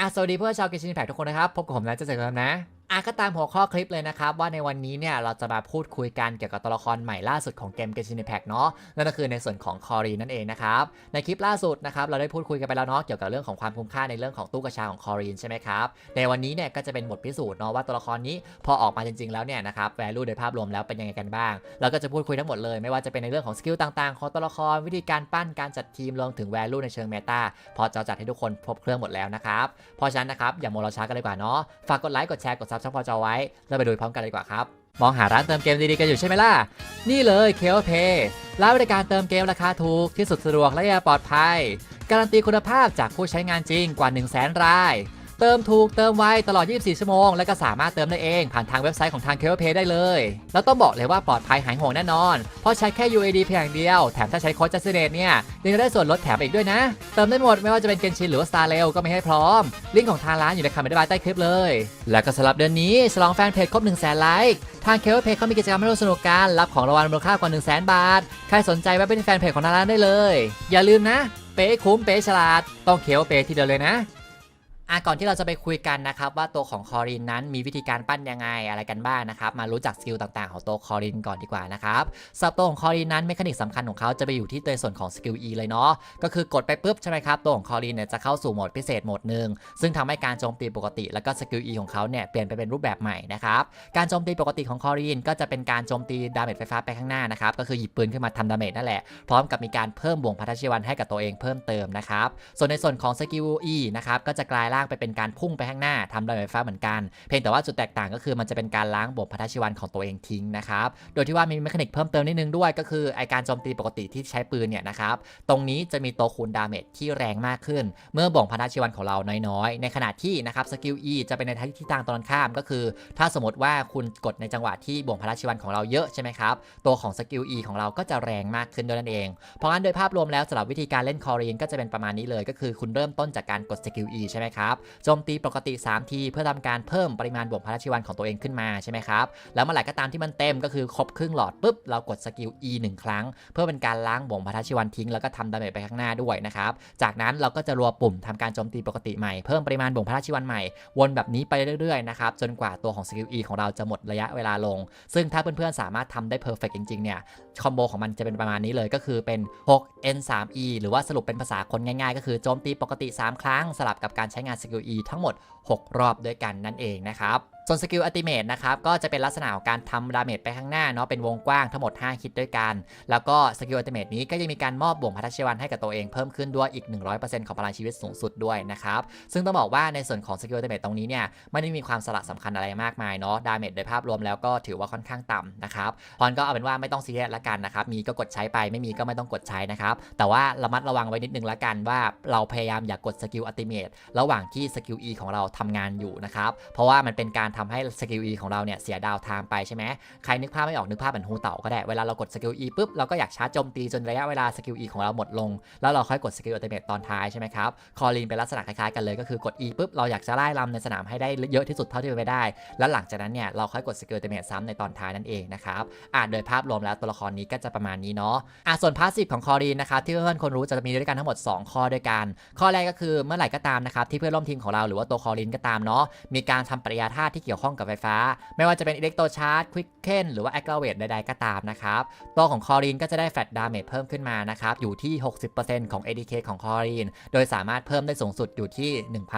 อะสวัสดีเพื่อนชาวเกชินแพคทุกคนนะครับ พบกับผมนะเจสันครับนะ อะก็ตามหัวข้อคลิปเลยนะครับ ว่าในวันนี้เนี่ยเราจะมาพูดคุยกันเกี่ยวกับตัวละครใหม่ล่าสุดของเกมเกชินิแพคเนาะนั่นก็คือในส่วนของคอรีนั่นเองนะครับในคลิปล่าสุดนะครับเราได้พูดคุยกันไปแล้วเนาะเกี่ยวกับเรื่องของความคุ้มค่าในเรื่องของตู้กระชาของคอรีนใช่ไหมครับในวันนี้เนี่ยก็จะเป็นบทพิสูจน์เนาะว่าตัวละครนี้พอออกมาจริง ๆแล้วเนี่ยนะครับแวลูโดยภาพรวมแล้วเป็นยังไงกันบ้างเราก็จะพูดคุยทั้งหมดเลยไม่ว่าจะเป็นในเรื่องของสกิลต่างๆของตัวละครวิธีการปั้นการจัดทีมรวมถึงแวลูในเชิงเมตาพอจะจัดให้ทุกคนครบเครื่องหมดแล้วนะครับเพราะฉะนั้นนะครับอย่าโมวรช้ากันเลยกว่าเนาะฝากกดไลค์กดแชร์กดซับช่องพอจอไว้แล้วไปดูพร้อมกันเลยดีกว่าครับ มองหาร้านเติมเกมดีๆกันอยู่ใช่ไหมล่ะ นี่เลยเคลเพย์ร้านบริการเติมเกมราคาถูกที่สุดสะดวกและปลอดภัย การันตีคุณภาพจากผู้ใช้งานจริงกว่า 1 0 0 0 0แสนราย เติมถูกเติมไวตลอด 24 ชั่วโมง และก็สามารถเติมได้เองผ่านทางเว็บไซต์ของทาง k o p a y ได้เลย แล้วต้องบอกเลยว่าปลอดภัยหายห่วงแน่นอน เพราะใช้แค่ UAD เพียงเดียว แถมถ้าใช้โค้ดจัสเนตเนี่ยยังได้ส่วนลดแถมอีกด้วยนะ เติมได้หมดไม่ว่าจะเป็นเกนชินหรือว่า Star r a i l ก็ไมีให้พร้อม ลิงก์ของทางร้านอยู่ในคำอธิบายใต้คลิปเลย และก็สำหรับเดือนนี้ฉลองแฟนเพจครบ 1 0 0 0 0แสนไลค์ทาง k o p a y เขามีกิจกรรมให้ร่วมสนุกกันรับของรางวัลมูลค่ากว่า 1 0 0 0 0แสนบาทใครสนใจแวะไปที่แฟนเพจของทางร้านได้เลย อย่าลืมนะ เป๊คุ้มเป๊ฉลาด ต้องเคลเป๊ทีเดียวเลยนะ อะก่อนที่เราจะไปคุยกันนะครับว่าตัวของคอรินนั้นมีวิธีการปั้นยังไงอะไรกันบ้างนะครับมารู้จักสกิลต่างๆของตัวคอรินก่อนดีกว่านะครับสำหรับตัวของคอรินนั้นเมคานิกสำคัญของเขาจะไปอยู่ที่ตัวส่วนของสกิล E เลยเนาะก็คือกดไปปุ๊บใช่ไหมครับตัวของคอรินเนี่ยจะเข้าสู่โหมดพิเศษโหมดหนึ่งซึ่งทำให้การโจมตีปกติแล้วก็สกิล E ของเขาเนี่ยเปลี่ยนไปเป็นรูปแบบใหม่นะครับการโจมตีปกติของคอรินก็จะเป็นการโจมตีดาเมจไฟฟ้าไปข้างหน้านะครับก็คือหยิบปืนขึ้นมาทำดาเมจนั่นแหละพร้อมกับมีการเพิ่มบ่วงพัทชีวันให้กับตัวเองเพิ่มเติมนะครับส่วนในส่วนของสกิล E นะครับก็จะกลายร่างไปเป็นการพุ่งไปข้างหน้าทำดาเมจไฟฟ้าเหมือนกัน เพียงแต่ว่าจุดแตกต่างก็คือมันจะเป็นการล้างบ่วงพัทชีวันของตัวเองทิ้งนะครับ โดยที่ว่ามีเมคานิกเพิ่มเติมนิดนึงด้วย ก็คือไอการโจมตีปกติที่ใช้ปืนเนี่ยนะครับ ตรงนี้จะมีตัวคูณดาเมจที่แรงมากขึ้น เมื่อบ่วงพัทชีวันของเราน้อยๆ ในขณะที่นะครับสกิล E จะเป็นในทิศทางตรงข้ามก็คือ ถ้าสมมติว่าคุณกดในจังหวะที่บ่วงพัทชีวันของเราเยอะใช่ไหมครับ ตัวของสกิล E ของเราก็จะแรงมากขึ้นด้วยนั่นเอง เพราะงั้นโดยภาพรวมแล้วสำหรับวิธีการเล่นคอรีนก็จะเป็นประมาณนี้เลย ก็คือคุณเริ่มต้นจากการกดสกิล E ใช่ไหมครับโจมตีปกติ 3 ทีเพื่อทำการเพิ่มปริมาณบวกพลังชีวันของตัวเองขึ้นมาใช่ไหมครับแล้วเมื่อไหร่ก็ตามที่มันเต็มก็คือครบครึ่งหลอดปุ๊บเรากดสกิล E 1 ครั้ง เพื่อเป็นการล้างบ่วงพลังชีวันทิ้งแล้วก็ทำดาเมจไปข้างหน้าด้วยนะครับจากนั้นเราก็จะรัวปุ่มทำการโจมตีปกติใหม่เพิ่มปริมาณบ่วงพลังชีวันใหม่วนแบบนี้ไปเรื่อยๆนะครับจนกว่าตัวของสกิล E ของเราจะหมดระยะเวลาลง ซึ่งถ้าเพื่อนๆสามารถทำได้เพอร์เฟกจริงๆเนี่ยคอมโบของมันจะเป็นประมาณนี้เลยก็คือเป็น 6 N 3 E หรือว่าสรุปเป็นภาษาคนง่ายๆ ก็คือโจมตีปกติ 3 ครั้งสลับกับการใช้งานสกิล E ทั้งหมด 6 รอบด้วยกันนั่นเองนะครับส่วนสกิลอัติเมตนะครับก็จะเป็นลักษณะของการทำดาเมจไปข้างหน้าเนาะเป็นวงกว้างทั้งหมด 5 คิดด้วยกัน แล้วก็สกิลอัติเมตนี้ก็ยังมีการมอบบ่วงพัทชีวันให้กับตัวเองเพิ่มขึ้นด้วยอีก 100%ของพลังชีวิตสูงสุดด้วยนะครับซึ่งต้องบอกว่าในส่วนของสกิลอัติเมตตรงนี้เนี่ยไม่ได้มีความสละสำคัญอะไรมากมายเนาะดาเมจโดยภาพรวมแล้วก็ถือว่าค่อนข้างต่ำนะครับพอนก็เอาเป็นว่าไม่ต้องซีเรียสละกันนะครับมีก็กดใช้ไปไม่มีก็ไม่ต้องกดใช้นะครับแต่ว่าระมัดระวังไว้นิดนึงละกันว่าเราพยายามอย่ากกดสกิลอัติเมตระหว่างที่สกิล E ของเราทำงานอยู่นะครับเพราะว่ามันเป็นการทำให้สกิล E ของเราเนี่ยเสียดาวทม์ไปใช่ไหมใครนึกภาพไม่ออกนึกภาพเหมือนฮูเต่าก็ได้ เวลาเรากดสกิล E ปุ๊บเราก็อยากชาร์จโจมตีจนระยะเวลาสกิล E ของเราหมดลง แล้วเราค่อยกดสกิลอัลติเมตตอนท้ายใช่ไหมครับ คอรีนเป็นลักษณะคล้ายๆกันเลยก็คือกด E ปุ๊บเราอยากจะไล่ลำในสนามให้ได้เยอะที่สุดเท่าที่เป็นไปได้ แล้วหลังจากนั้นเนี่ยเราค่อยกดสกิลอัลติเมตซ้ำในตอนท้ายนั่นเองนะครับอ่าโดยภาพรวมแล้วตัวละครนี้ก็จะประมาณนี้เนาะอ่าส่วนพาสซีฟของคอรีนนะครับที่เพื่อนๆคนรู้จะมีด้วยกันทั้งหมด 2 ข้อด้วยกัน ข้อแรกก็คือเมื่อไหร่ก็ตามนะครับที่เพื่อนร่วมทีมของเราหรือว่าตัวคอรีนก็ตามเนาะมีการทำปริยาธาตุที่เกี่ยวข้องกับไฟฟ้า ไม่ว่าจะเป็นอิเล็กโตรชาร์จควิกเคนหรือว่าแอคเวทใดๆก็ตามนะครับตัวของคอรีนก็จะได้แฟลตดาเมจเพิ่มขึ้นมานะครับอยู่ที่ 60%ของ ADK ของคอรีน โดยสามารถเพิ่มได้สูงสุดอยู่ที่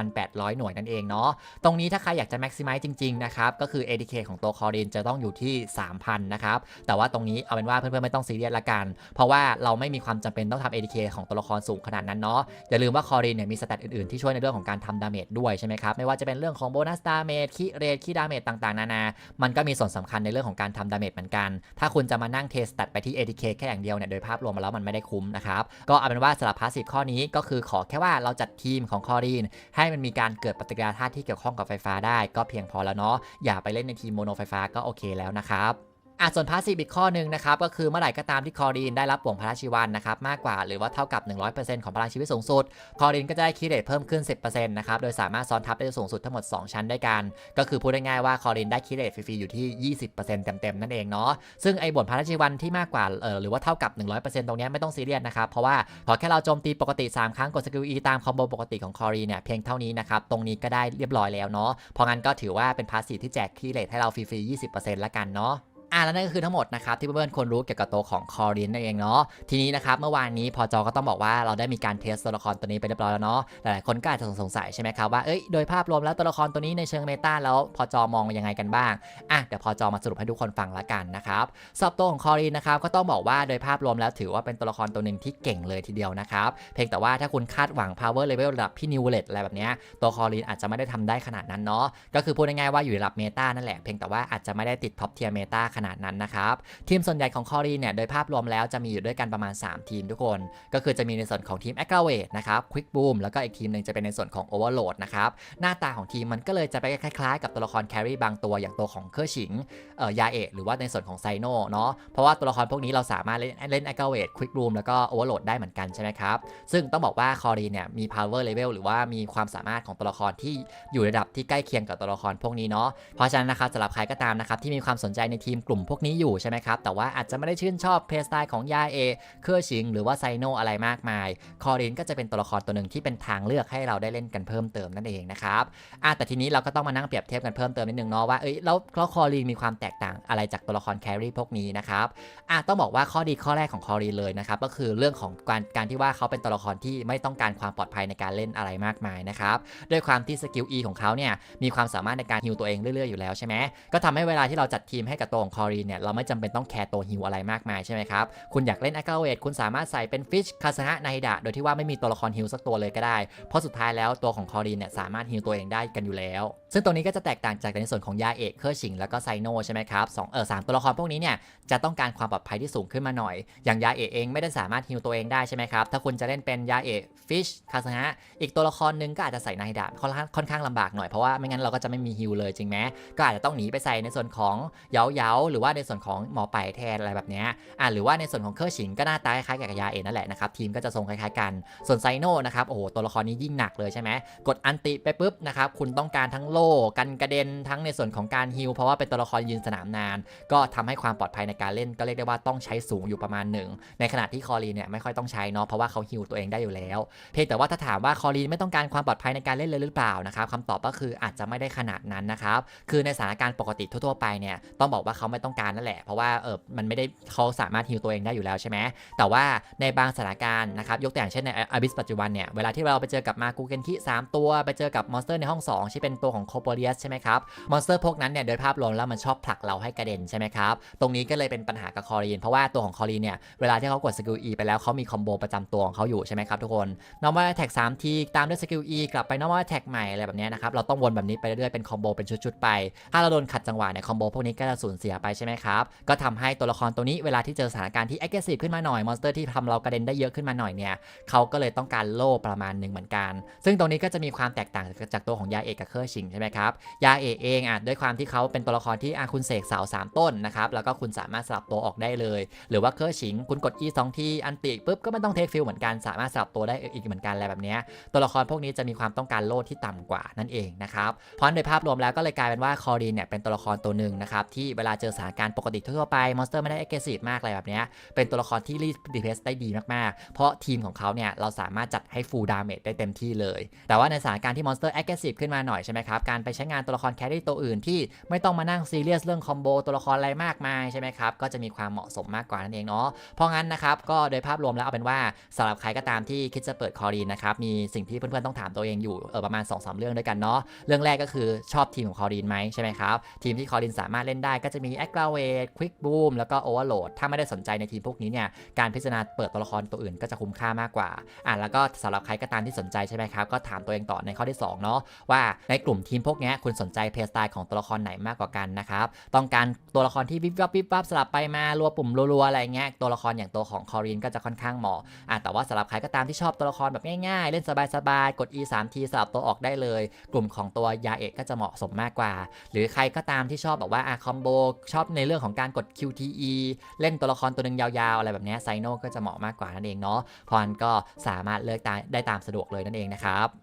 1,800 หน่วยนั่นเองเนาะตรงนี้ถ้าใครอยากจะ maximize จริงๆนะครับก็คือ ADK ของตัวคอรีนจะต้องอยู่ที่ 3,000 นะครับแต่ว่าตรงนี้เอาเป็นว่าเพื่อนๆไม่ต้องซีเรียสละกัน เพราะว่าเราไม่มีความจำเป็นต้องทำ ADK ของตัวละครสูงขนาดนั้นเนาะอย่าลืมว่าคอรีนเนี่ยมีสเตตอื่นๆที่ช่วยในเรื่องของการทำดาเมจด้วยใช่ไหมครับไม่ว่าจะเป็นเรื่องของโบนัสดาเมจคีเรทคีดาเมจต่างๆ นานา มันก็มีส่วนสำคัญในเรื่องของการทำดาเมจเหมือนกัน ถ้าคุณจะมานั่งเทสตัดไปที่ ATK แค่อย่างเดียวเนี่ย โดยภาพรวมมาแล้วมันไม่ได้คุ้มนะครับ ก็เอาเป็นว่าสำหรับพาสซีฟข้อนี้ก็คือขอแค่ว่าเราจัดทีมของคอรีน ให้มันมีการเกิดปฏิกิริยาธาตุที่เกี่ยวข้องกับไฟฟ้าได้ ก็เพียงพอแล้วเนาะ อย่าไปเล่นในทีมโมโนไฟฟ้าก็โอเคแล้วนะครับ อะส่วนพาสซีฟอีกข้อหนึ่งนะครับก็คือเมื่อไหร่ก็ตามที่คอรีนได้รับบ่วงพลังชีวันนะครับมากกว่าหรือว่าเท่ากับ 100%ของพลังชีวิตสูงสุด คอรีนก็จะได้คีเรตเพิ่มขึ้น 10%นะครับโดยสามารถซ้อนทับได้สูงสุดทั้งหมด 2 ชั้นด้วยกัน ก็คือพูดง่ายๆว่าคอรีนได้คีเรตฟรีๆอยู่ที่ 20%เต็มๆนั่นเองเนาะซึ่งไอ้บ่วงพลังชีวันที่มากกว่าเออหรือว่าเท่ากับ 100%ตรงนี้ไม่ต้องซีเรียสนะครับเพราะว่าพอแค่เราโจมตีปกติ 3 ครั้งกดสกิล E ตามคอมโบปกติของคอรีนเนี่ยเพียงเท่านี้นะครับตรงนี้ก็ได้เรียบร้อยแล้วเนาะเพราะงั้นก็ถือว่าเป็นพาสซีฟที่แจกคีเรตให้เราฟรีๆ20%ละกันเนาะ อะแล้วนั่นก็คือทั้งหมดนะครับที่เพื่อนๆควรรู้เกี่ยวกับตัวของคอรินนั่นเองเนาะทีนี้นะครับเมื่อวานนี้พอจอก็ต้องบอกว่าเราได้มีการเทสตัวละครตัวนี้ไปเรียบร้อยแล้วเนาะหลายๆคนก็อาจจะสงสัยใช่ไหมครับว่าเอ้ยโดยภาพรวมแล้วตัวละครตัวนี้ในเชิงเมตาแล้วพอจอมองยังไงกันบ้างอะเดี๋ยวพอจอมาสรุปให้ทุกคนฟังละกันนะครับสำหรับตัวของคอรินนะครับก็ต้องบอกว่าโดยภาพรวมแล้วถือว่าเป็นตัวละครตัวหนึ่งที่เก่งเลยทีเดียวนะครับเพียงแต่ว่าถ้าคุณคาดหวัง power level ระดับพี่นิวเลตอะไรแบบเนี้ยตัวคอรินอาจจะไม่ได้ทำได้ขนาดนั้นเนาะก็คือพูดง่ายๆว่าอยู่ระดับเมตานั่นแหละเพียงแต่ว่าอาจจะไม่ได้ติดท็อปเทียร์เมตาขนาดนั้นนะครับทีมส่วนใหญ่ของคอรีเนี่ยโดยภาพรวมแล้วจะมีอยู่ด้วยกันประมาณ 3 ทีมทุกคน ก็คือจะมีในส่วนของทีม a g g r a v a t e นะครับ Quick Boom แล้วก็อีกทีมหนึ่งจะเป็นในส่วนของ Overload นะครับหน้าตาของทีมมันก็เลยจะไปคล้ายๆ กับตัวละครแครี่บางตัวอย่างตัวของเคอร์ชิงเอ่อยาเอะหรือว่าในส่วนของไซโนเนาะเพราะว่าตัวละครพวกนี้เราสามารถเล่นเล่น a g g r a v a t e Quick Boom แล้วก็ Overload ได้เหมือนกันใช่ไหมครับซึ่งต้องบอกว่าคอรีเนี่ยมี power level หรือว่ามีความสามารถของตัวละครที่อยู่ระดับที่ใกล้เคียงกับตัวละครพวกนี้เนาะเพราะฉะนั้นนะครับสำหรับใครก็ตามนะครับที่มีความสนใจในทีมกลุ่มพวกนี้อยู่ใช่ไหมครับ แต่ว่าอาจจะไม่ได้ชื่นชอบเพลย์สไตล์ของยาเอเคอร์ชิง หรือว่าไซโนอะไรมากมาย คอรินก็จะเป็นตัวละครตัวหนึ่งที่เป็นทางเลือกให้เราได้เล่นกันเพิ่มเติมนั่นเองนะครับอะแต่ทีนี้เราก็ต้องมานั่งเปรียบเทียบกันเพิ่มเติมนิดนึงเนาะว่าเอ้ยแล้วแล้วคอรีนมีความแตกต่างอะไรจากตัวละครแครี่พวกนี้นะครับอะต้องบอกว่าข้อดีข้อแรกของคอรีนเลยนะครับก็คือเรื่องของการการที่ว่าเขาเป็นตัวละครที่ไม่ต้องการความปลอดภัยในการเล่นอะไรมากมายนะครับด้วยความที่สกิล E ของเขาเนี่ยมีความสามารถในการฮิวตัวเองเรื่อยๆอยู่แล้วใช่ไหมก็ทำให้เวลาที่เราจัดทีมให้กับตัวของคอรีนเนี่ยเราไม่จำเป็นต้องแคร์ตัวฮิวอะไรมากมายใช่ไหมครับ คุณอยากเล่น a อ a v a t e คุณสามารถใส่เป็นฟิชคาสฮะไนดะโดยที่ว่าไม่มีตัวละครฮิวสักตัวเลยก็ได้ เพราะสุดท้ายแล้วตัวของคอรีนเนี่ยสามารถฮิวตัวเองได้กันอยู่แล้ว ซึ่งตรงนี้ก็จะแตกต่างจากในส่วนของยาเอกเคอร์ชิงแล้วก็ไซโนใช่ไหมครับสองเออสามตัวละครพวกนี้เนี่ยจะต้องการความปลอดภัยที่สูงขึ้นมาหน่อย อย่างยาเอกเองไม่ได้สามารถฮิวตัวเองได้ใช่ไหมครับถ้าคุณจะเล่นเป็นยาเอกฟิชคาสฮะอีกตัวละครหนึงก็อาจจะใส่ไนดะค่อนข้างค่อนข้าบากหน่อยเพราะว่าไม่งั้นเราก็จะไม่มีฮิวเลยจริงไหมก็อาจจะต้องหนีไปใส่ในส่วนของเยาเยาหรือว่าในส่วนของหมอไปแทนอะไรแบบนี้อ่าหรือว่าในส่วนของเคอร์ชิงก็หน้าตาคล้ายๆกับยาเอนั่นแหละนะครับทีมก็จะทรงคล้ายๆกันส่วนไซโนนะครับโอ้โหตัวละครนี้ยิ่งหนักเลยใช่ไหมกดอันติไปปุ๊บนะครับคุณต้องการทั้งโล่กันกระเด็นทั้งในส่วนของการฮิลเพราะว่าเป็นตัวละครยืนสนามนาน ก็ทำให้ความปลอดภัยในการเล่นก็เรียกได้ว่าต้องใช้สูงอยู่ประมาณหนึ่งในขณะที่คอรีเนี่ยไม่ค่อยต้องใช้เนาะเพราะว่าเขาฮิลตัวเองได้อยู่แล้ว เพียงแต่ว่าถ้าถามว่าคอรีนไม่ต้องการความปลอดภัยในการเล่นเลยหรือเปล่านะครับคำตอบก็คืออาจจะไม่ได้ขนาดนั้นนะครับคือในสถานการณ์ปกติทั่วๆไปเนี่ยต้องบอกว่าเขาไม่ต้องการนั่นแหละ เพราะว่าเออมันไม่ได้เขาสามารถฮิลตัวเองได้อยู่แล้วใช่ไหมแต่ว่าในบางสถานการณ์นะครับยกตัวอย่างเช่นในอาบิสปัจจุบันเนี่ยเวลาที่เราไปเจอกับมากูเกนคิ3ตัว ไปเจอกับมอนสเตอร์ในห้อง 2 ที่เป็นตัวของโคโปเลียสใช่ไหมครับมอนสเตอร์พวกนั้นเนี่ยโดยภาพรวมแล้วมันชอบผลักเราให้กระเด็นใช่ไหมครับตรงนี้ก็เลยเป็นปัญหากับคอรีนเพราะว่าตัวของคอรีนเนี่ยเวลาที่เขากดสกิล E ไปแล้วเขามีคอมโบประจำตัวของเขาอยู่ใช่ไหมครับทุกคน normal attack 3ทีตามด้วยสกิล E กลับไป normal attack ใหม่อะไรแบบนี้นะครับเราต้องวนแบบนี้ไปเรื่อยๆเป็นคอมโบเป็นชุดๆไป ถ้าเราโดนขัดจังหวะเนี่ยคอมโบพวกนี้ก็จะสูญเสียไปใช่ไหมครับ ก็ทำให้ตัวละครตัวนี้เวลาที่เจอสถานการณ์ที่ aggressive ขึ้นมาหน่อยมอนสเตอร์ที่ทำเรากระเด็นได้เยอะขึ้นมาหน่อยเนี่ยเขาก็เลยต้องการโล่ประมาณหนึ่งเหมือนกัน ซึ่งตรงนี้ก็จะมีความแตกต่างจากตัวของยาเอกกับเคอร์ชิงใช่ไหมครับยาเอกเองอะด้วยความที่เขาเป็นตัวละครที่อะคุณเสกเสาสามต้นนะครับแล้วก็คุณสามารถสลับตัวออกได้เลย หรือว่าเคอร์ชิงคุณกด E 2ทีอันติปุ๊บก็ไม่ต้องเทคฟิลเหมือนกันสามารถสลับตัวได้อีกเหมือนกันอะไรแบบเนี้ยตัวละครพวกนี้จะมีความต้องการโล่ที่ต่ำกว่านั่นเองนะครับเพราะโดยภาพรวมแล้วก็เลยกลายเป็นว่าคอรีนเนี่ยเป็นตัวละครตัวหนึ่งนะครับที่เวลาเจอสถานการณ์ปกติทั่วไป มอนสเตอร์ไม่ได้ aggressive มากอะไรแบบนี้ เป็นตัวละครที่รีดดีเพสได้ดีมากๆ เพราะทีมของเขาเนี่ย เราสามารถจัดให้ full damage ได้เต็มที่เลย แต่ว่าในสถานการณ์ที่มอนสเตอร์ aggressive ขึ้นมาหน่อยใช่ไหมครับ การไปใช้งานตัวละครแครี่ตัวอื่นที่ไม่ต้องมานั่งซีเรียสเรื่องคอมโบตัวละครอะไรมากมายใช่ไหมครับ ก็จะมีความเหมาะสมมากกว่านั่นเองเนาะ เพราะงั้นนะครับ ก็โดยภาพรวมแล้วเอาเป็นว่าสำหรับใครก็ตามที่คิดจะเปิดคอรีนนะครับ มีสิ่งที่เพื่อนๆต้องถามตัวเองอยู่เออประมาณ2อสเรื่องด้วยกันเนาะ เรื่องแรกก็คือชอบทีมของคอรีนไหมใช่ไหมครับ ทีมที่คอรีนสามารถเล่นได้ก็จะมี a g g r a v a t e Quick Boom แล้วก็ Overload ถ้าไม่ได้สนใจในทีมพวกนี้เนี่ยการพิจารณาเปิดตัวละครตัวอื่นก็จะคุ้มค่ามากกว่าอะแล้วก็สำหรับใครก็ตามที่สนใจใช่ไหมครับ ก็ถามตัวเองต่อในข้อที่2เนาะว่าในกลุ่มทีมพวกนี้คุณสนใจเพลย์สไตล์ของตัวละครไหนมากกว่ากันนะครับต้องการตัวละครที่วิบวับวิบวับสลับไปมารัวปุ่มรัวๆอะไรเงี้ยตัวละครอย่างตัวของคอรีนก็จะค่อนข้างเหมาะอะแต่ว่าสำหรับใครก็ตามที่ชอบตัวละครแบบง่ายๆ เล่นสบายๆกด E 3ทีสลับตัวออกได้เลย กลุ่มของตัวยาเอกก็จะเหมาะสมมากกว่า หรือใครก็ตามที่ชอบแบบว่าอะคอมโบชอบในเรื่องของการกด QTE เล่นตัวละครตัวหนึ่งยาวๆ อะไรแบบนี้ไซโนก็จะเหมาะมากกว่านั่นเองเนาะพราะฉะนั้นก็สามารถเลือกได้ตามสะดวกเลยนั่นเองนะครับ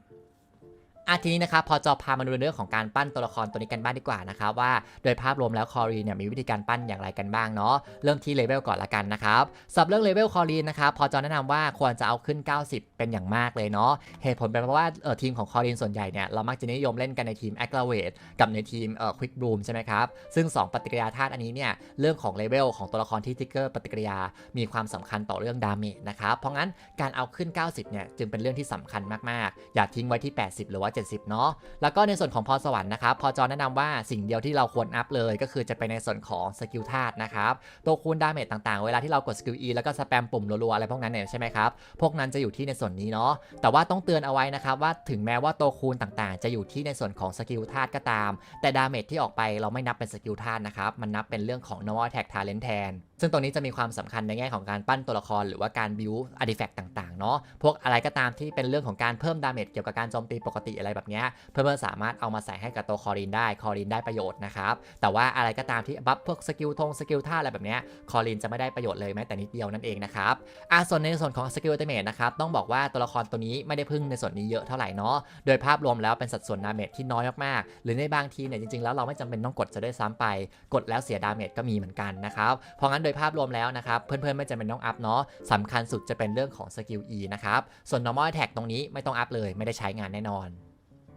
อะทีนี้นะครับพอจอพามาดูเรื่องของการปั้นตัวละครตัวนี้กันบ้างดีกว่านะครับว่าโดยภาพรวมแล้วคอรีเนี่ยมีวิธีการปั้นอย่างไรกันบ้างเนาะเริ่มที่เลเวลก่อนละกันนะครับสำหรับเรื่องเลเวลคอรีนะครับพอจอแนะนำว่าควรจะเอาขึ้น 90 เป็นอย่างมากเลยเนาะเหตุผลเป็นเพราะว่าเอ่อทีมของคอรีนส่วนใหญ่เนี่ยเรามักจะนิยมเล่นกันในทีม a g g r a v a t e กับในทีมเอ่อ Quick Bloom ใช่ไหมครับซึ่ง 2 ปฏิกิริยาธาตุอันนี้เนี่ยเรื่องของเลเวลของตัวละครที่ทิกเกอร์ปฏิกิริยามีความสำคัญต่อเรื่องดาเมจนะครับเพราะงั้นการเอาขึ้น 90เนี่ยจึงเป็นเรื่องที่สำคัญมากๆ อย่าทิ้งไว้ที่ 80 หรือว่า70 เนาะ แล้วก็ในส่วนของพรสวรรค์นะครับ พอจอแนะนำว่าสิ่งเดียวที่เราควรอัพเลยก็คือจะไปในส่วนของสกิลธาตุนะครับ ตัวคูณดาเมจต่างๆ เวลาที่เรากดสกิล E แล้วก็สแปมปุ่มรัวๆอะไรพวกนั้นเนี่ยใช่ไหมครับ พวกนั้นจะอยู่ที่ในส่วนนี้เนาะ แต่ว่าต้องเตือนเอาไว้นะครับว่าถึงแม้ว่าตัวคูณต่างๆ จะอยู่ที่ในส่วนของสกิลธาตุก็ตาม แต่ดาเมจที่ออกไปเราไม่นับเป็นสกิลธาตุนะครับ มันนับเป็นเรื่องของ normal attack talent แทน ซึ่งตรงนี้จะมีความสำคัญในแง่ของการปั้นตัวละครหรือว่าการบิวอาร์ติแฟกต์ต่างๆเนาะพวกอะไรก็ตามที่เป็นเรื่องของการเพิ่มดาเมจเกี่ยวกับการโจมตีปกติอะไรแบบนี้เพื่อนๆสามารถเอามาใส่ให้กับตัวคอรีนได้คอรีนได้ประโยชน์นะครับแต่ว่าอะไรก็ตามที่บัฟพวกสกิลทงสกิลท่าอะไรแบบนี้คอรีนจะไม่ได้ประโยชน์เลยแม้แต่นิดเดียวนั่นเองนะครับอะส่วนในส่วนของสกิลเตเมจนะครับต้องบอกว่าตัวละครตัวนี้ไม่ได้พึ่งในส่วนนี้เยอะเท่าไหร่เนาะโดยภาพรวมแล้วเป็นสัดส่วนดาเมจที่น้อยมากๆหรือในบางทีเนี่ยจริงๆแล้วเราไม่จำเป็นต้องกดจะได้ซ้ำไป กดแล้วเสียดาเมจก็มีเหมือนกันนะครับเพราะงั้นโดยภาพรวมแล้วนะครับ เพื่อนๆไม่จำเป็นต้องอัพเนาะสำคัญสุดจะเป็นเรื่องของสกิล E นะครับ ส่วน normal attack ตรงนี้ไม่ต้องอัพเลยไม่ได้ใช้งานแน่นอน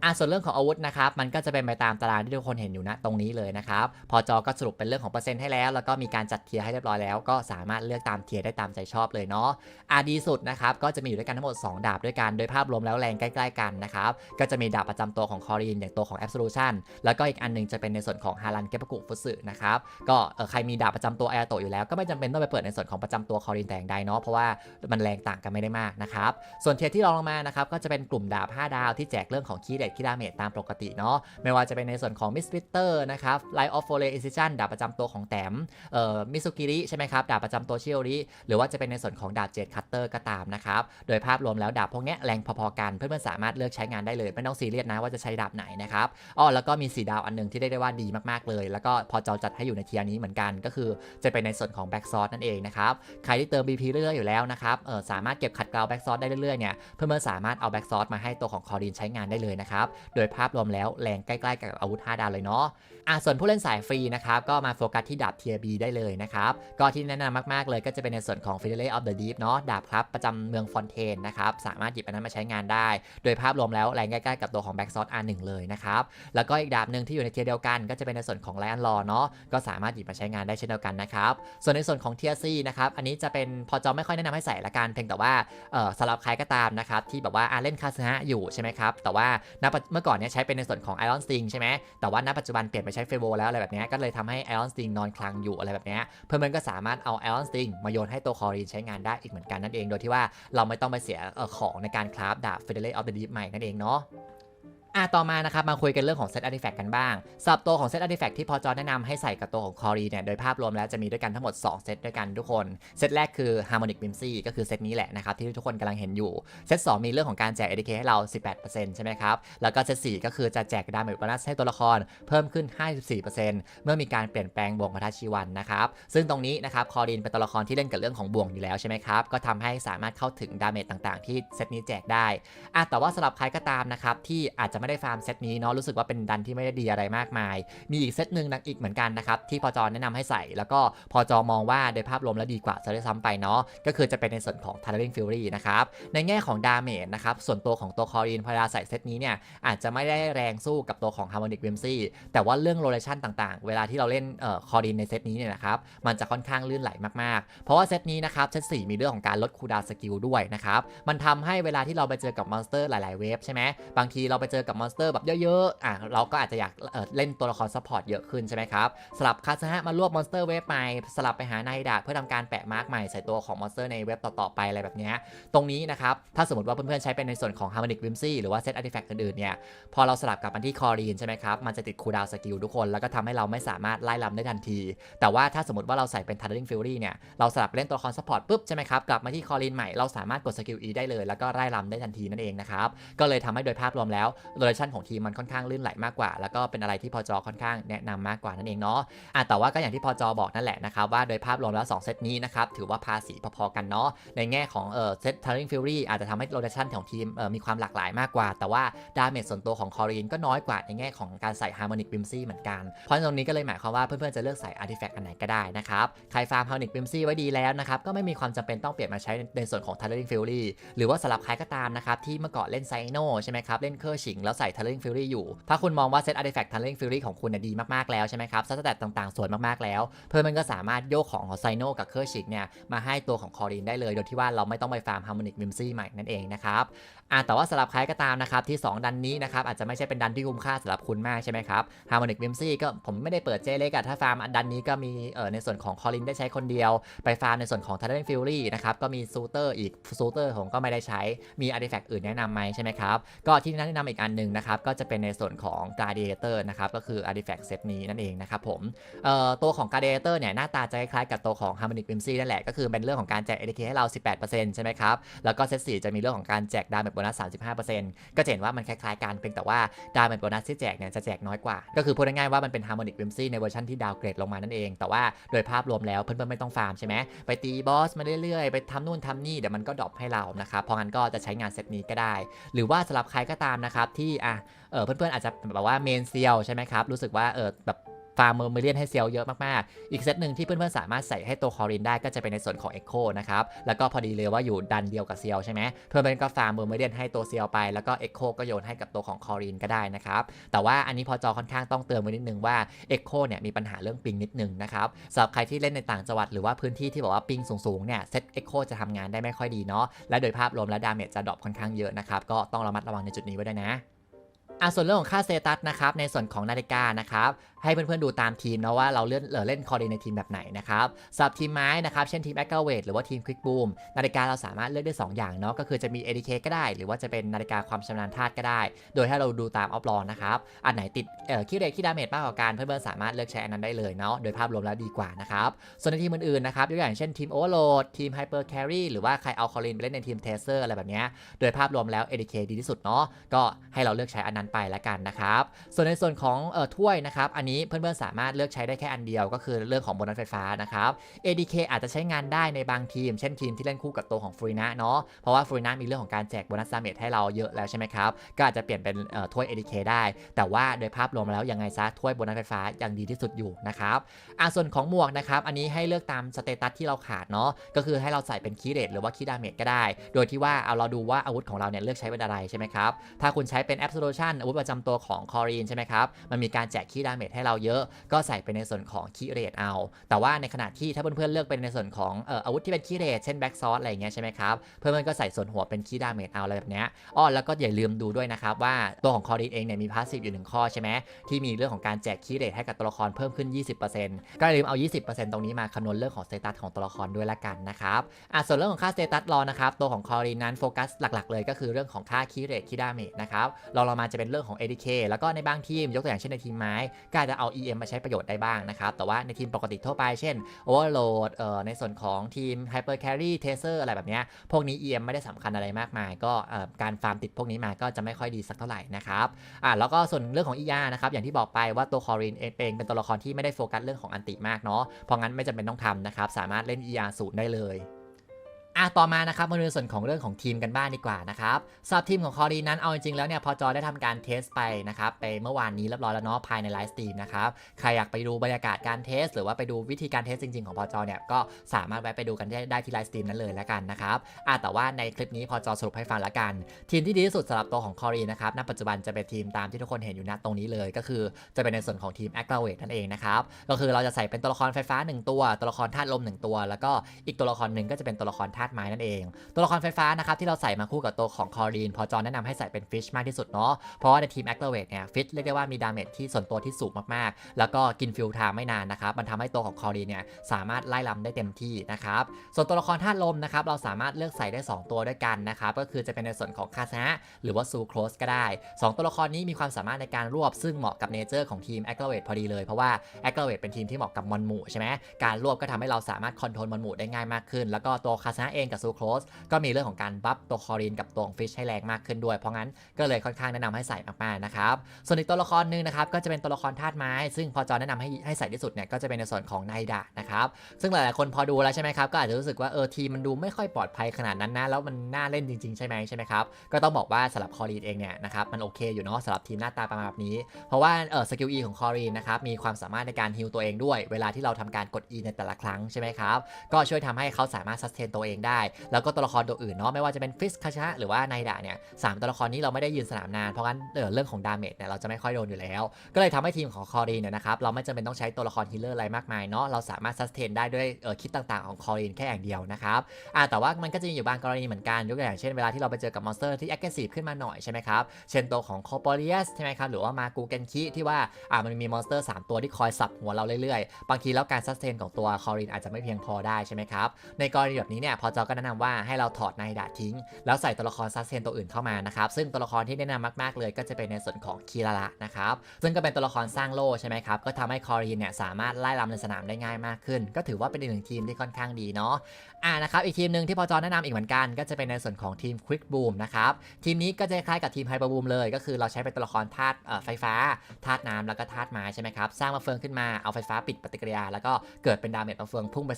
อะส่วนเรื่องของอาวุธนะครับมันก็จะเป็นไปตามตารางที่ทุกคนเห็นอยู่นะตรงนี้เลยนะครับพอจอก็สรุปเป็นเรื่องของเปอร์เซ็นต์ให้แล้ว แล้วก็มีการจัดเทียร์ให้เรียบร้อยแล้ว ก็สามารถเลือกตามเทียร์ได้ตามใจชอบเลยเนาะอะดีสุดนะครับก็จะมีอยู่ด้วยกันทั้งหมด 2 ดาบด้วยกันโดยภาพรวมแล้วแรงใกล้ๆกันนะครับก็จะมีดาบประจำตัวของคอรีนอย่างตัวของ Absolution แล้วก็อีกอันหนึงจะเป็นในส่วนของฮารันเกปกุฟุสึนะครับก็เอ่อใครมีดาบประจำตัวแอโตอยู่แล้วก็ไม่จำเป็นต้องไปเปิดในส่วนของประจำตัวคอรีนแต่อย่างใดเนาะเพราะว่ามันแรงต่างกันไม่ได้มากนะครับส่วนเทียร์ที่รองลงมานะครับก็จะเป็นกลุ่มดาบ 5 ดาวที่แจกเรื่องของคีย์เด็ดคีย์ดาเมจตามปกติเนาะไม่ว่าจะเป็นในส่วนของมิสพิเตอร์นะครับไลออฟโฟเลอิซิชันดาบประจำตัวของแต้มเอ่อมิซุกิริใช่ไหมครับดาบประจำตัวเชิโอริหรือว่าจะเป็นในส่วนของดาบเจ็ดคัตเตอร์ก็ตามนะครับโดยภาพรวมแล้วดาบพวกนี้แรงพอๆกันเพื่อนๆสามารถเลือกใช้งานได้เลยไม่ต้องซีเรียสนะว่าจะใช้ดาบไหนนะครับอ๋อแล้วก็มีสีดาวอันหนึ่งที่ได้ได้ว่าดีมากๆเลย แล้วก็พอจอจัดให้อยู่ในเทียร์นี้เหมือนกัน ก็คือจะเป็นในส่วนของแบ็กซอ r นั่นเองนะครับใครที่เติม BP เรื่อยๆอยู่แล้วนะครับเออสามารถเก็บขัดเกลาแบ็กซอ r ได้เรื่อยๆเนี่ยเพื่อนๆสามารถเอาแบ็กซอ r มาให้ตัวของคอรีนใช้งานได้เลยนะครับโดยภาพรวมแล้วแรงใกล้ ๆ กับอาวุธ 5 ดาวเลยเนาะ อะส่วนผู้เล่นสายฟรีนะครับก็มาโฟกัสที่ดาบ Tier B ได้เลยนะครับก็ที่แนะนำมากๆเลยก็จะเป็นในส่วนของ f i d e l of the Deep เนาะดาบครับประจำเมืองฟอนเทนนะครับสามารถหยิบอันนั้นมาใช้งานได้ โดยภาพรวมแล้วแรงใกล้ๆกับตัวของ Back Sword R1 เลยนะครับแล้วก็อีกดาบหนึ่งที่อยู่ในเทียร์เดียวกัน ก็จะเป็นในส่วนของ Lion Law เนาะก็สามารถหยิบมาใช้งานได้เช่นเดียวกันนะครับส่วนในส่วนของ Tier C นะครับอันนี้จะเป็นพอจอไม่ค่อยแนะนำให้ใส่ละกันเพียงแต่ว่าเออสำหรับใครก็ตามนะครับที่แบบว่าอะเล่นคาสฮะอยู่ใช่ไหมครับแต่ว่าณเมื่อก่อนเนี่ยใช้เป็นในส่วนของ Iron Sting ใช่ไหมแต่ว่าณปัจจุบันเปลี่ยนไปใช้เฟโบแล้วอะไรแบบนี้ก็เลยทำให้ไอออนสติงนอนคลังอยู่อะไรแบบนี้เพื่อนๆก็สามารถเอาไอออนสติงมาโยนให้ตัวคอรีนใช้งานได้อีกเหมือนกันนั่นเอง โดยที่ว่าเราไม่ต้องไปเสียของในการคราฟดาบ f e d e r a t of the Deep ใหม่นั่นเองเนาะ อะต่อมานะครับมาคุยกันเรื่องของเซตอาร์ติแฟกต์กันบ้างสำหรับตัวของเซตอาร์ติแฟกต์ที่พอจอแนะนำให้ใส่กับตัวของคอรีเนี่ยโดยภาพรวมแล้วจะมีด้วยกันทั้งหมด 2 เซตด้วยกันทุกคน เซตแรกคือ Harmonic b i m s y ก็คือเซตนี้แหละนะครับที่ทุกคนกำลังเห็นอยู่ เซต2มีเรื่องของการแจก ADK ให้เรา 18%ใช่ไหมครับ แล้วก็เซต4ก็คือจะแจกดาเมจโบนัสให้ตัวละครเพิ่มขึ้น 54%เมื่อมีการเปลี่ยนแปลงบ่วงพัทชีวันนะครับซึ่งตรงนี้นะครับคอรีนเป็นตัวละครที่เล่นกับเรื่องของบ่วงอยู่แล้วใช่ไหมครับก็ทำให้สามารถเข้าถึงดาเมจต่างๆ ที่เซตนี้แจกได้อะแต่ว่าสำหรับใครก็ตามนะครับที่อาจจะไม่ได้ฟาร์มเซตนี้เนาะรู้สึกว่าเป็นดันที่ไม่ได้ดีอะไรมากมาย มีอีกเซตหนึ่งนะอีกเหมือนกันนะครับที่พอจอแนะนำให้ใส่ แล้วก็พอจอมองว่าโดยภาพรวมแล้วดีกว่าจะด้ซ้ำไปเนาะก็คือจะเป็นในส่วนของ Thundering Fury นะครับในแง่ของดาเมจนะครับส่วนตัวของตัวคอรีนพอเวลาใส่เซตนี้เนี่ยอาจจะไม่ได้แรงสู้กับตัวของ Harmonic w i m s y แต่ว่าเรื่องโรเลชันต่างๆ เวลาที่เราเล่นเอ่อคอรีนในเซตนี้เนี่ยนะครับมันจะค่อนข้างลื่นไหลมากๆ เพราะว่าเซตนี้นะครับเซต4มีเรื่องของการลดคูดาสกิลด้วยนะครับมันทำให้เวลาที่เราไปเจอกับมอนสเตอร์หลายๆเวฟใช่ไหมบางทีเราไปเจอกับมอนสเตอร์แบบเยอะๆอะเราก็อาจจะอยากเเล่นตัวละครซัพพอร์ตเยอะขึ้นใช่ไหมครับสลับคาสฮะมารวบมอนสเตอร์เวฟใหม่สลับไปหานายดาเพื่อทำการแปะมาร์กใหม่ใส่ตัวของมอนสเตอร์ในเว็บต่อๆไปอะไรแบบนี้ตรงนี้นะครับถ้าสมมติว่าเพื่อนๆใช้เป็นในส่วนของ Harmonic w i m s y หรือว่าเซตอาร์ติแฟกต์อื่นๆเนี่ยพอเราสลับกลับมาที่คอรีนใช่ไหมครับมันจะติดคูลดาวสกิลทุกคนแล้วก็ทำให้เราไม่สามารถไล่ลำได้ทันที แต่ว่าถ้าสมมติว่าเราใส่เป็น Thundering Fury เนี่ยเราสลับเล่นตัวละครซัพพอร์ตปุ๊บใช่ไหมครับกลับมาที่คอรีนใหม่เราสามารถกดสกิล E ได้เลย แล้วก็ไล่ลำได้ทันทีนั่นเองนะครับก็เลยทำให้โดยภาพรวมแล้วรชันของทีมมันค่อนข้างลื่นไหลมากกว่า แล้วก็เป็นอะไรที่พอจอค่อนข้างแนะนำมากกว่านั่นเองเนาะอะแต่ว่าก็อย่างที่พอจอบอกนั่นแหละนะครับว่าโดยภาพรวมแล้ว 2 เซตนี้นะครับถือว่าภาษีพอๆกันเนาะในแง่ของเอ่อเซต t าร์ i n g Fury อาจจะทำให้โร t ชันของทีมเอ่อมีความหลากหลายมากกว่า แต่ว่าดาเมจส่วนตัวของคอรีนก็น้อยกว่าในแง่ของการใส่ Harmonic b i m s y เหมือนกันเพราะตรงนี้ก็เลยหมายความว่าเพื่อนๆจะเลือกใส่ Artifact อันไหนก็ได้นะครับใครฟาร์ม Harmonic b i m s y ไว้ดีแล้วนะครับก็ไม่มีความจำเป็นต้องเปลี่ยนมาใช้ในส่วนของ t าร์ i n g Fury หรือว่าสำหรับใครก็ตามนะครับที่เมื่อก่อนเล่นไซโนใช่ไหมครับเล่นเคอร์ชิงแล้วใส่ t าร์ i n g Fury อยู่ ถ้าคุณมองว่าเซต Artifact t าร์ i n g Fury ของคุณน่ะดีมากๆแล้วใช่ไหมครับสแตทต่างๆสวยมากๆแล้ว เพื่อนมันก็สามารถโยกของของไซโนกับเคอร์ชิงเนี่ยมาให้ตัวของคอรีนได้เลย โดยที่ว่าเราไม่ต้องไปฟาร์ม Harmonic b i m s y ใหม่นั่นเองนะครับอะแต่ว่าสำหรับใครก็ตามนะครับที่ 2 ดันนี้นะครับอาจจะไม่ใช่เป็นดันที่คุ้มค่าสำหรับคุณมากใช่ไหมครับ Harmonic b i m s y ก็ผมไม่ได้เปิดเจเล็กอะถ้าฟาร์มดันนี้ก็มีเอ่อในส่วนของคอรินได้ใช้คนเดียว ไปฟาร์มในส่วนของ t าร์ i n Fury นะครับก็มีซูเตอร์อีกซูเตอร์ผมก็ไม่ได้ใช้มี Artifact อื่นแนะนำไหมใช่ไหมครับก็ที่แนะนำอีกอันหนึ่งนะครับก็จะเป็นในส่วนของ Gladiator นะครับก็คือ Artifact เซตนี้นั่นเองนะครับผมตัวของ Gladiator เนี่ยหน้าตาจะคล้ายๆกับตัวของ Harmonic b i m s y นั่นแหละก็คือเป็นเรื่องของการแจก ADK ให้เรา 18%ใช่ไหมครับ แล้วก็เซต4จะมีเรื่องของการแจกดาเมจโบนัส 35%ก็จะเห็นว่ามันคล้ายๆกันเพียงแต่ว่าดาเมจโบนัสที่แจกเนี่ยจะแจกน้อยกว่า ก็คือพูดง่ายๆว่ามันเป็น Harmonic b i m s y ในเวอร์ชันที่ดาวเกรดลงมานั่นเอง แต่ว่าโดยภาพรวมแล้วเพื่อนๆไม่ต้องฟาร์มใช่ไหมไปตีบอสมาเรื่อยๆไปทำนู่นทำนี่เดี๋ยวมันก็ดรอปให้เรานะครับเพราะงั้นก็จะใช้งานเซตนี้ก็ได้ หรือว่าสำหรับใครก็ตามนะครับทอะเออเพื่อนๆอาจจะแบบว่าเมนเซียลใช่ไหมครับ รู้สึกว่าเออแบบฟาร์มเมอร์เมเลียนให้เซลเยอะมาก ๆ อีกเซตหนึ่งที่เพื่อน ๆ สามารถใส่ให้ตัวคอรินได้ก็จะเป็นในส่วนของ Echo นะครับ แล้วก็พอดีเลยว่าอยู่ดันเดียวกับเซียลใช่ไหมเพื่อนๆก็ฟาร์มเมอร์เมเลียนให้ตัวเซียลไป แล้วก็ Echo ก็โยนให้กับตัวของคอรินก็ได้นะครับ แต่ว่าอันนี้พอจอค่อนข้างต้องเตือนไว้นิดนึงว่า Echo เนี่ยมีปัญหาเรื่องปิงนิดนึงนะครับสำหรับใครที่เล่นในต่างจังหวัดหรือว่าพื้นที่ที่บอกว่าปิงสูง ๆ เนี่ยเซต Echo จะทำงานได้ไม่ค่อยดีเนาะ และโดยภาพรวมแล้วดาเมจจะดรอปค่อนข้างเยอะนะครับ ก็ต้องระมัดระวังในจุดนี้ไว้ด้วยนะ อะส่วนเรื่องของค่าเซตัสนะครับในส่วนของนาฬิกานะครับ ให้เพื่อนๆดูตามทีมนะว่าเราเล่นเออเล่นคอร์ดิในทีมแบบไหนนะครับสำหรับทีมไม้นะครับเช่นทีมแอคเกอร์เวทหรือว่าทีมควิกบูมนาฬิกาเราสามารถเลือกได้ 2 อย่างเนาะก็คือจะมี ADK ก็ได้ หรือว่าจะเป็นนาฬิกาความชำนาญธาตุก็ได้ โดยให้เราดูตามออฟลอนนะครับอันไหนติดเอ่อคิดเรทคิดดาเมจมากกว่ากันเพื่อนๆสามารถเลือกใช้อันนั้นได้เลยเนาะโดยภาพรวมแล้วดีกว่านะครับส่วนในทีมอื่นๆนะครับยกอย่างเช่นทีมโอเวอร์โหลดทีมไฮเปอร์แครีหรือว่าใครเอาคอรินไปเล่นในทีมเทเซอร์อะไรแบบเนี้ยโดยภาพรวมแล้ว ADK ดีที่สุดเนาะก็ให้เราเลือกใช้อันนั้นไปละกันนะครับส่วนในส่วนของเอ่อถ้วยนะครับอันนี้เพื่อนๆสามารถเลือกใช้ได้แค่อันเดียวก็คือเรื่องของโบนัสไฟฟ้านะครับ ADK อาจจะใช้งานได้ในบางทีม เช่นทีมที่เล่นคู่กับตัวของฟรีนะเนาะเพราะว่าฟรีนะมีเรื่องของการแจกโบนัสดาเมจให้เราเยอะแล้วใช่ไหมครับ ก็อาจจะเปลี่ยนเป็นถ้วย ADK ได้ แต่ว่าโดยภาพรวมแล้วยังไงซะถ้วยโบนัสไฟฟ้ายังดีที่สุดอยู่นะครับอะส่วนของหมวกนะครับอันนี้ให้เลือกตามสเตตัสที่เราขาดเนาะก็คือให้เราใส่เป็นคีย์เรทหรือว่าคีย์ดาเมจก็ได้ โดยที่ว่าเอาเราดูว่าอาวุธของเราเนี่ยเลือกใช้เป็นอะไรใช่ไหมครับถ้าคุณใช้เป็น Absolution อาวุธประจำตัวของคอรีนใช่ไหมครับมันมีการแจกคีดาเมจให้เราเยอะ ก็ใส่ไปในส่วนของคีย์เรทเอา แต่ว่าในขณะที่ถ้าเพื่อนๆเลือกเป็นในส่วนของอออาวุธที่เป็นคีย์เรทเช่นแบ็กซอสอะไรอย่างเงี้ยใช่ไหมครับเพื่อนๆก็ใส่ส่วนหัวเป็นคีย์ดาเมจเอาอะไรแบบเนี้ยอ้อแล้วก็อย่าลืมดูด้วยนะครับว่าตัวของคอรีนเองเนี่ยมีพาสซีฟอยู่หนึ่งข้อใช่ไหมที่มีเรื่องของการแจกคีย์เรทให้กับตัวละครเพิ่มขึ้น 20%ก็อย่าลืมเอา 20%ตรงนี้มาคำนวณเรื่องของสเตตัสของตัวละครด้วยละกันนะครับอะส่วนเรื่องของค่าสเตตัสรอนะครับตัวของคอรีนนั้นโฟกัสหลักๆ เลยก็คือเรื่องของค่าคีเรทคีดาเมจนะครับรองลงมาจะเป็นเรื่องของ ADK แล้วก็ในบางทีมยกตัวอย่างเช่นในทีมไม้ก็อาจจะเอา EM มาใช้ประโยชน์ได้บ้างนะครับ แต่ว่าในทีมปกติทั่วไปเช่น Overload เอ่อในส่วนของทีม Hyper Carry Taser อะไรแบบเนี้ยพวกนี้ EM ไม่ได้สำคัญอะไรมากมาย ก็เอ่อการฟาร์มติดพวกนี้มาก็จะไม่ค่อยดีสักเท่าไหร่นะครับอ่าแล้วก็ส่วนเรื่องของ ER นะครับอย่างที่บอกไปว่าตัวคอรินเองเป็นตัวละครที่ไม่ได้โฟกัสเรื่องของอันติมากเนาะเพราะงั้นไม่จำเป็นต้องทำนะครับสามารถเล่น ER ศูนย์ได้เลย อะต่อมานะครับมาดูในส่วนของเรื่องของทีมกันบ้างดีกว่านะครับสำหรับทีมของคอรีนั้นเอาจริงๆแล้วเนี่ยพอจอได้ทำการเทสไปนะครับไปเมื่อวานนี้เรียบร้อยแล้วเนาะภายในไลฟ์สตรีมนะครับใครอยากไปดูบรรยากาศการเทส หรือว่าไปดูวิธีการเทสจริงๆของพอจอเนี่ยก็สามารถแวะไปดูกันได้ได้ที่ไลฟ์สตรีมนั้นเลยแล้วกันนะครับอะแต่ว่าในคลิปนี้พอจอสรุปให้ฟังล้วกัน ทีมที่ดีที่สุดสำหรับตัวของคอรีนะครับณปัจจุบันจะเป็นทีมตามที่ทุกคนเห็นอยู่ณตรงนี้เลย ก็คือจะเป็นในส่วนของทีมแอคเ a เวทนั่นเองนะครับก็คือเราจะใส่เป็นตัวละครไฟฟ้า 1 ตัวตัวละครธาตุลม 1 ตัว แล้วก็อีกตัวละครหนึ่งก็จะเป็นตัวละครธาตุไม้นั่นเอง ตัวละครไฟฟ้านะครับที่เราใส่มาคู่กับตัวของคอรีน พอจอนแนะนำให้ใส่เป็นฟิชมากที่สุดเนาะเพราะว่าในทีมแอคเ a เวทเนี่ยฟิชเรียกได้ว่ามีดาเมจที่ส่วนตัวที่สูงมากๆ แล้วก็กินฟิลไทม์ไม่นานนะครับมันทำให้ตัวของคอรีนเนี่ยสามารถไล่ลำได้เต็มที่นะครับส่วนตัวละครธาตุลมนะครับเราสามารถเลือกใส่ได้ 2 ตัวด้วยกันนะครับก็คือจะเป็นในส่วนของคาซะหรือว่าซูโครสก็ได้ 2 ตัวละครนี้มีความสามารถในการรวบซึ่งเหมาะกับเนเจอร์ของทีมแอคเ a เวทพอดีเลยเพราะว่าแอคเ a เวทเป็นทีมที่เหมาะกับมอนหมู่ใช่ไหมการรวบก็ทำให้เราสามารถคอนโทรลมอนหมู่ได้ง่ายมากขึ้น แล้วก็ตัวคาซะเองกับซูโครสก็มีเรื่องของการบัฟตัวคอรีนกับตัวของฟิชให้แรงมากขึ้นด้วย เพราะงั้นก็เลยค่อนข้างแนะนำให้ใส่มากๆนะครับส่วนอีกตัวละครหนึ่งนะครับก็จะเป็นตัวละครธาตุไม้ ซึ่งพอจอแนะนำให้ให้ใส่ที่สุดเนี่ยก็จะเป็นในส่วนของไนดะนะครับซึ่งหลายๆคนพอดูแล้วใช่ไหมครับก็อาจจะรู้สึกว่าเออทีมมันดูไม่ค่อยปลอดภัยขนาดนั้นนะแล้วมันน่าเล่นจริงๆใช่ไหมใช่ไหมครับก็ต้องบอกว่าสำหรับคอรีนเองเนี่ยนะครับมันโอเคอยู่เนาะสำหรับทีมหน้าตาประมาณแบบนี้ เพราะว่าเออสกิล E ของคอรีนนะครับมีความสามารถในการฮิลตัวเองด้วย เวลาที่เราทำการกด E ในแต่ละครั้งใช่ไหมครับก็ช่วยทำให้เขาสามารถซัสเทนตัวเองได้ แล้วก็ตัวละครตัวอื่นเนาะไม่ว่าจะเป็นฟิสคาชะหรือว่าไนดะเนี่ยสามตัวละครนี้เราไม่ได้ยืนสนามนานเพราะงั้นเออเรื่องของดาเมจเนี่ยเราจะไม่ค่อยโดนอยู่แล้ว ก็เลยทำให้ทีมของคอรีนเนี่ยนะครับเราไม่จำเป็นต้องใช้ตัวละครฮิลเลอร์อะไรมากมายเนาะเราสามารถซัสเทนได้ด้วยเออคิดต่างๆของคอรีนแค่อย่างเดียวนะครับอ่าแต่ว่ามันก็จะมีอยู่บางกรณีเหมือนกันยกตัวอย่างเช่นเวลาที่เราไปเจอกับมอนสเตอร์ที่ aggressive ขึ้นมาหน่อยใช่ไหมครับเช่นตัวของ c o p o r i u s ใช่ไหมครับหรือว่ามากูเกนคิที่ว่าอ่ามันมีมอนสเตอร์3ตัวที่คอยสับหัวเราเรื่อยๆ บางทีแล้วการซัสเทนของตัวคอรินอาจจะไม่เพียงพอได้ใช่ไหมครับในกรณีแบบนี้เนี่ยพอจอก็แนะนำว่าให้เราถอดไนดาทิ้ง แล้วใส่ตัวละครซัสเทนตัวอื่นเข้ามานะครับซึ่งตัวละครที่แนะนำมากๆเลยก็จะเป็นในส่วนของคีราระนะครับซึ่งก็เป็นตัวละครสร้างโล่ใช่ไหมครับก็ทำให้คอรีนเนี่ยสามารถไล่ลำในสนามได้ง่ายมากขึ้น ก็ถือว่าเป็นอีกหนึ่งทีมที่ค่อนข้างดีเนาะอ่านะครับอีกทีมหนึ่งที่พอจอแนะนำอีกเหมือนกัน ก็จะเป็นในส่วนของทีม Quick Boom นะครับทีมนี้ก็จะคล้ายกับทีม Hyper Boom เลย ก็คือเราใช้เป็นตัวละครธาตุไฟฟ้าธาตุน้ำแล้วก็ธาตุไม้ใช่ไหมครับสร้างมาเฟืองขึ้นมาเอาไฟฟ้าปิดปฏิกิริยา แล้วก็เกิดเป็นดาเมจมาเฟืองพุ่งไ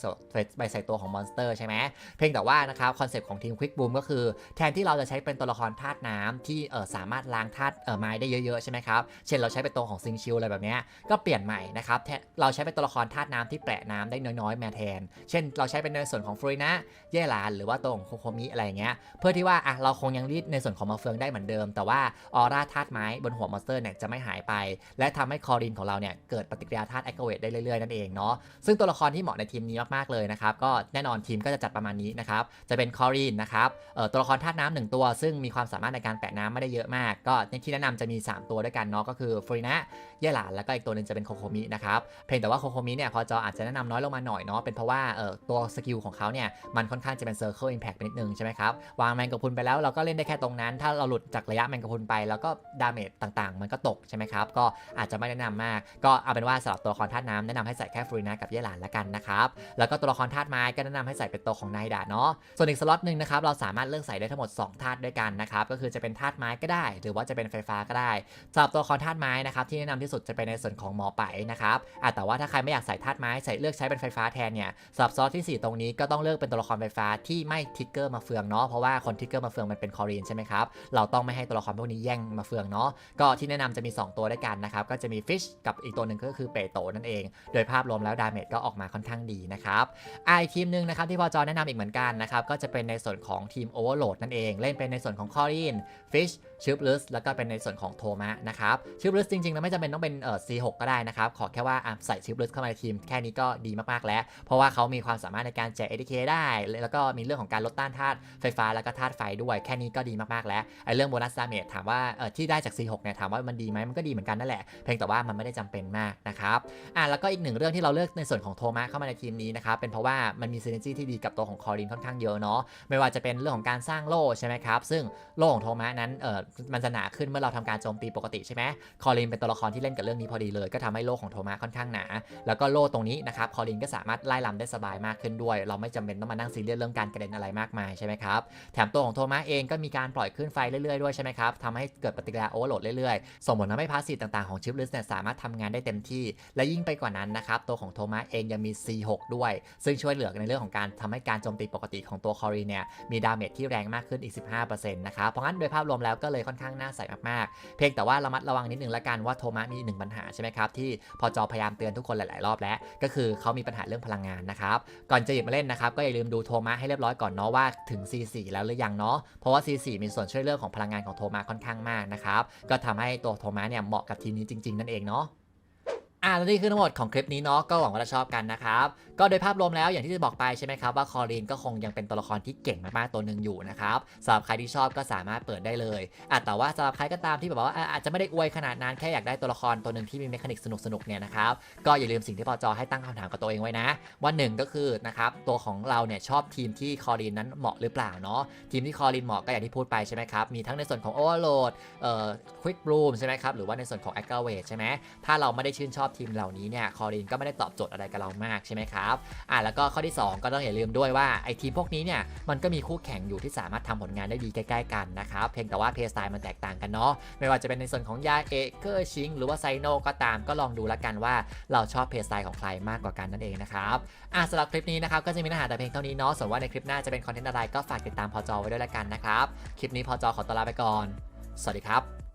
ปใส่ตัวของมอนสเตอร์ใช่ไหมเพยงแต่ว่านะครับคอนเซปต์ของทีม Quick Boom ก็คือ แทนที่เราจะใช้เป็นตัวละครธาตุน้ำที่สามารถล้างธาตุไม้ได้เยอะๆใช่ไหมครับ เช่นเราใช้เป็นตัวของซิงชิลอะไรแบบนี้ก็เปลี่ยนใหม่นะครับเราใช้เป็นตัวละครธาตุน้ำที่แปะน้ำได้น้อยๆมาแทน เช่น เราใช้เป็นในส่วนของฟรุยนะเย่หลานหรือว่าตัวของโคโคมิอะไรเงี้ยเพื่อที่ว่าอะเราคงยังรีดในส่วนของมาเฟืองได้เหมือนเดิม แต่ว่าออร่าธาตุไม้บนหัวมอนสเตอร์เนี่ยจะไม่หายไป และทำให้คอรินของเราเนี่ยเกิดปฏิกิริยาธาตุแอคเวตได้เรื่อยๆนั่นเองเนาะซึ่งตัวละครที่เหมาะในทีมนี้มากๆเลยนะครับก็แน่นอนทีมก็จะจัดประมาณนี้นะครับ จะเป็นคอรินนะครับตัวละครธาตุน้ำหนึ่งตัว ซึ่งมีความสามารถในการแปะน้ำไม่ได้เยอะมาก ก็ในที่แนะนำจะมี 3 ตัวด้วยกันเนาะก็คือฟรุยนะเยหลานแล้วก็อีกตัวหนึงจะเป็นโคโคมินะครับเพียงแต่ว่าโคโคมิเนี่ยพอจออาจจะแนะนำน้อยลงมาหน่อยเนาะเป็นเพราะว่าตัวสกิลของเขาเนี่ยมันค่อนข้างจะเป็น Circle Impact ไปนิดนึงใช่ไหมครับวางแมงกะพุนไปแล้วเราก็เล่นได้แค่ตรงนั้น ถ้าเราหลุดจากระยะแมงกะพุนไปแล้วก็ดาเมจต่างๆ มันก็ตกใช่ไหมครับก็อาจจะไม่แนะนำมาก ก็เอาเป็นว่าสำหรับตัวละครธาตุน้ำแนะนำให้ใส่แค่ฟรีนากับเยหลานละกันนะครับแล้วก็ตัวละครธาตุไม้ก็แนะนำให้ใส่เป็นตัวของไดาเนาะส่วนอีกสล็อตหนึ่งนะครับเราสามารถเลือกใส่ได้ทั้งหมด 2 ธาตุด้วยกันนะครับก็คือจะเป็นธาตุไม้ก็ได้ หรือว่าจะเป็นไฟฟ้าก็ได้สำหรับตัวครธาตุไม้นะครับที่แนะนำที่สุดจะเป็นในส่วนของหมอไปนะครับแต่ว่าถ้าใครไม่อยากใส่ธาตุไม้ใส่เลือกใช้เป็นไฟฟ้าแทนเนี่ยสำหรับซอสที่ 4 ตรงนี้ก็ต้องเลือกเป็นตัวละครไฟฟ้าที่ไม่ทิกเกอร์มาเฟืองเนาะเพราะว่าคนทิกเกอร์มาเฟืองมันเป็นคอรีนใช่ไหมครับเราต้องไม่ให้ตัวละครพวกนี้แย่งมาเฟืองเนาะก็ที่แนะนำจะมี 2 ตัวด้วยกันนะครับก็จะมีฟิชกับอีกตัวหนึ่งก็คือเปโตนั่นเอง โดยภาพรวมแล้วดาเมจก็ออกมาค่อนข้างดีนะครับอีกทีมหนึ่งนะครับที่พอจอแนะนำอีกเหมือนกันนะครับ ก็จะเป็นในส่วนของทีม Overload นั่นเอง เล่นเป็นในส่วนของคอรีนฟิชชิปลิสแล้วก็เป็นในส่วนของโทมะนะครับชิปลิสจริงๆแล้วไม่จำเป็นต้องเป็นเอ่อ C6 ก็ได้นะครับ ขอแค่ว่าใส่ชิปลิสเข้ามาในทีมแค่นี้ก็ดีมากๆแล้ว เพราะว่าเขามีความสามารถในการแจก ADK ได้ แล้วก็มีเรื่องของการลดต้านธาตุไฟฟ้าแล้วก็ธาตุไฟด้วยแค่นี้ก็ดีมากๆแล้วไอ้เรื่องโบนัสดาเมจถามว่าเออที่ได้จาก C6 เนี่ยถามว่ามันดีไหมมันก็ดีเหมือนกันนั่นแหละเพียงแต่ว่ามันไม่ได้จำเป็นมากนะครับอะแล้วก็อีกหนึ่งเรื่องที่เราเลือกในส่วนของโทมะเข้ามาในทีมนี้นะครับเป็นเพราะว่ามันมีซีเนจีที่ดีกับตัวของคอรินค่อนข้างเยอะเนาะไม่ว่าจะเป็นเรื่องของการสร้างโล่ใช่ไหมครับซึ่งโล่ของโทมะนั้นเออมันจะหนาขึ้นเมื่อเราทำการโจมตีปกติใช่ไหมคอรินเป็นตัวละครที่เล่นกับเรื่องนี้พอดีเลย ก็ทำให้โล่ของโทมะค่อนข้างหนา แล้วก็โล่ตรงนี้นะครับคอรินก็สามารถไล่ลำได้สบายมากขึ้นด้วย เราไม่จำเป็นต้องมานั่งซีเรียสเรื่องการกระเด็นอะไรมากมายใช่ไหมครับแถมตัวของโทมะเองก็มีการปล่อยขึ้นไฟเรื่อยๆด้วยใช่ไหมครับทำให้เกิดปฏิกิริยาโอเวอร์โหลดเรื่อยๆส่งผลทำให้พาสซีฟต่างๆของชิปลิสเนี่ยสามารถทำงานได้เต็มที่ และยิ่งไปกว่านั้นนะครับตัวของโทมะเองยังมี C6 ด้วย ซึ่งช่วยเหลือในเรื่องของการทำให้การโจมตีปกติของตัวคอรินเนี่ยมีดาเมจที่แรงมากขึ้นอีก 15%นะครับเพราะงั้นโดยภาพรวมแล้วก็เลยค่อนข้างน่าใส่มากๆ เพียงแต่ว่าระมัดระวังนิดนึงละกันว่าโทมัสมีหนึ่งปัญหาใช่ไหมครับที่พอจอพยายามเตือนทุกคนหลาย ๆ รอบแล้ว ก็คือเขามีปัญหาเรื่องพลังงานนะครับก่อนจะหยิบมาเล่นนะครับก็อย่าลืมดูโทมัสให้เรียบร้อยก่อนเนาะว่าถึง C4 แล้วหรือยังเนาะเพราะว่า C4 มีส่วนช่วยเรื่องของพลังงานของโทมัสค่อนข้างมากนะครับก็ทำให้ตัวโทมัสเนี่ยเหมาะกับทีมนี้จริง ๆ นั่นเองเนาะ และนี่คือทั้งหมดของคลิปนี้เนาะก็หวังว่าจะชอบกันนะครับก็โดยภาพรวมแล้วอย่างที่จะบอกไปใช่ไหมครับว่าคอรีนก็คงยังเป็นตัวละครที่เก่งมากๆตัวหนึ่งอยู่นะครับสำหรับใครที่ชอบก็สามารถเปิดได้เลยอะแต่ว่าสำหรับใครก็ตามที่แบบว่าอาจจะไม่ได้อวยขนาดนั้นแค่อยากได้ตัวละครตัวหนึ่งที่มีเมคานิกสนุกๆเนี่ยนะครับก็อย่าลืมสิ่งที่พอจอให้ตั้งคำถามกับตัวเองไว้นะว่าหนึ่งก็คือนะครับตัวของเราเนี่ยชอบทีมที่คอรีนนั้นเหมาะหรือเปล่าเนาะทีมที่คอรีนเหมาะก็อย่างที่พูดไปใช่ไหมครับมีทั้งในส่วนของ Overload เอ่อ Quick Bloom ใช่ไหมครับหรือว่าในส่วนของ a g g r a v a t e ใช่ไหมถ้าเราไม่ได้ชื่นชอบทีมเหล่านี้เนี่ยคอรีนก็ไม่ได้ตอบโจทย์อะไรกับเรามากใช่ไหมครับอะแล้วก็ข้อที่ 2 ก็ต้องอย่าลืมด้วยว่าไอทีมพวกนี้เนี่ยมันก็มีคู่แข่งอยู่ที่สามารถทำผลงานได้ดีใกล้ๆกันนะครับเพียงแต่ว่าเพย์สไตล์มันแตกต่างกันเนาะไม่ว่าจะเป็นในส่วนของยาเอเกอร์ชิงหรือว่าไซโนก็ตามก็ลองดูแล้วกันว่าเราชอบเพย์สไตล์ของใครมากกว่ากันนั่นเองนะครับอะสำหรับคลิปนี้นะครับก็จะมีเนื้อหาแต่เพียงเท่านี้เนาะส่วนว่าในคลิปหน้าจะเป็นคอนเทนต์อะไรก็ฝากติดตามพอจอไว้ด้วยละกันนะครับคลิปนี้พอจอขอตัวลาไปก่อน สวัสดีครับ